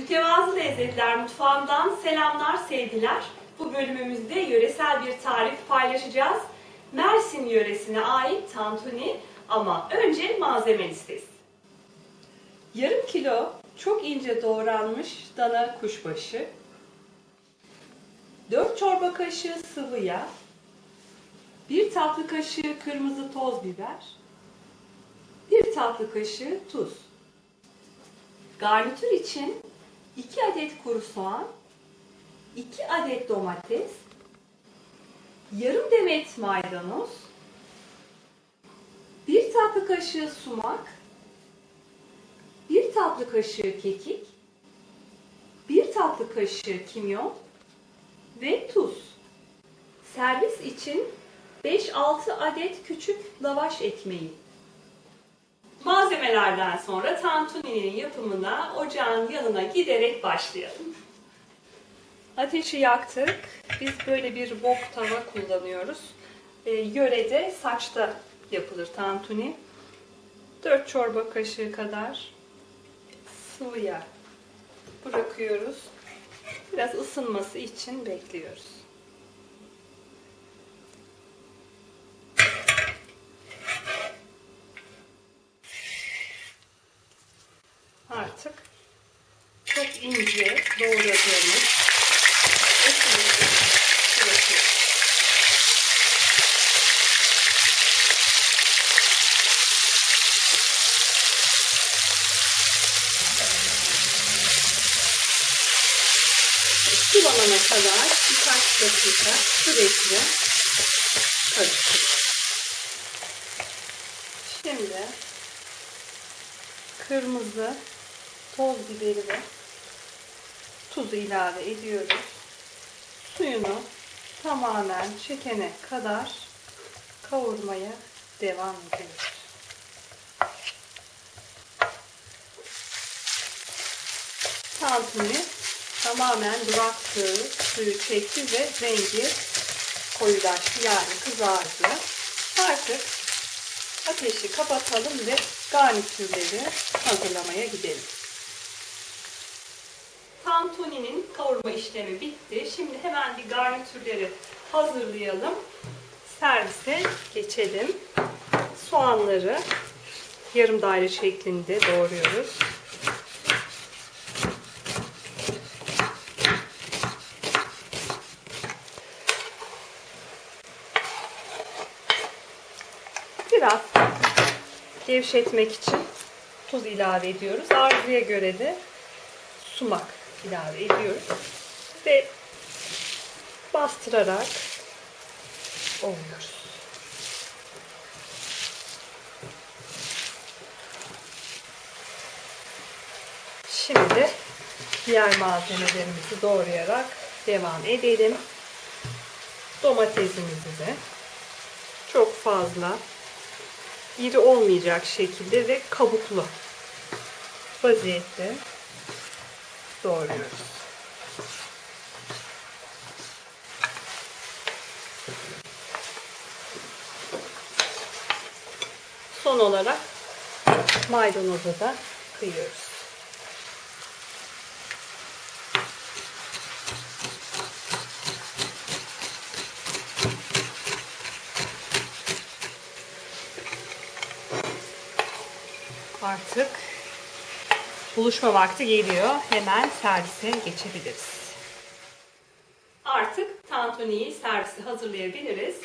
Mütevazı Lezzetler Mutfağı'ndan selamlar, sevgiler. Bu bölümümüzde yöresel bir tarif paylaşacağız. Mersin yöresine ait tantuni ama önce malzeme listesi. Yarım kilo çok ince doğranmış dana kuşbaşı, 4 çorba kaşığı sıvı yağ, 1 tatlı kaşığı kırmızı toz biber, 1 tatlı kaşığı tuz. Garnitür için 2 adet kuru soğan, 2 adet domates, yarım demet maydanoz, 1 tatlı kaşığı sumak, 1 tatlı kaşığı kekik, 1 tatlı kaşığı kimyon ve tuz. Servis için 5-6 adet küçük lavaş ekmeği. Malzemelerden sonra tantuninin yapımına ocağın yanına giderek başlayalım. Ateşi yaktık. Biz böyle bir wok tava kullanıyoruz. Ee, yörede saçta yapılır tantuni. 4 çorba kaşığı kadar sıvı yağ bırakıyoruz. Biraz ısınması için bekliyoruz. Artık çok ince doğradığımız etimizi bırakıyoruz. Kıvamına kadar birkaç dakika sürekli karıştırıyoruz. Şimdi kırmızı toz biberi ve tuzu ilave ediyoruz. Suyunu tamamen çekene kadar kavurmaya devam ediyoruz. Tantuni tamamen bıraktığı suyu çekti ve rengi koyulaştı yani kızardı. Artık ateşi kapatalım ve garnitürleri hazırlamaya gidelim. Tantuninin kavurma işlemi bitti. Şimdi hemen bir garnitürleri hazırlayalım. Servise geçelim. Soğanları yarım daire şeklinde doğruyoruz. Biraz gevşetmek için tuz ilave ediyoruz. Arzuya göre de sumak ilave ediyoruz. Ve bastırarak ovuyoruz. Şimdi diğer malzemelerimizi doğrayarak devam edelim. Domatesimizi de çok fazla iri olmayacak şekilde ve kabuklu vaziyette doğruyoruz. Son olarak maydanozu da kıyıyoruz. Artık buluşma vakti geliyor. Hemen servise geçebiliriz. Artık tantuniyi servise hazırlayabiliriz.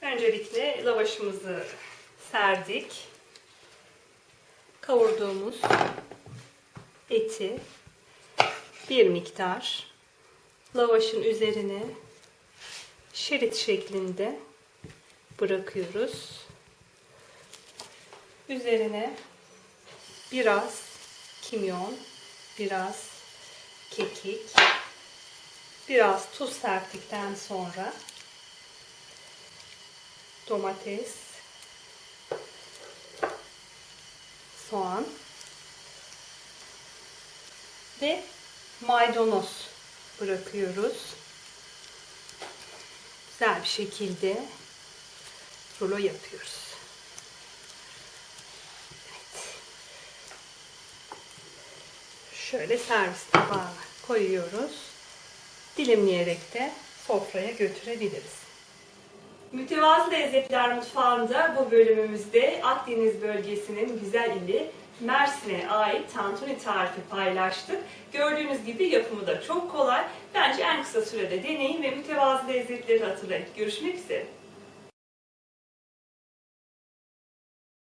Öncelikle lavaşımızı serdik. Kavurduğumuz eti bir miktar lavaşın üzerine şerit şeklinde bırakıyoruz. Üzerine biraz kimyon, biraz kekik, biraz tuz serptikten sonra domates, soğan ve maydanoz bırakıyoruz. Güzel bir şekilde rulo yapıyoruz. Şöyle servis tabağına koyuyoruz. Dilimleyerek de sofraya götürebiliriz. Mütevazı Lezzetler Mutfağı'nda bu bölümümüzde Akdeniz bölgesinin güzel ili Mersin'e ait tantuni tarifi paylaştık. Gördüğünüz gibi yapımı da çok kolay. Bence en kısa sürede deneyin ve mütevazı lezzetleri hatırlayın. Görüşmek üzere.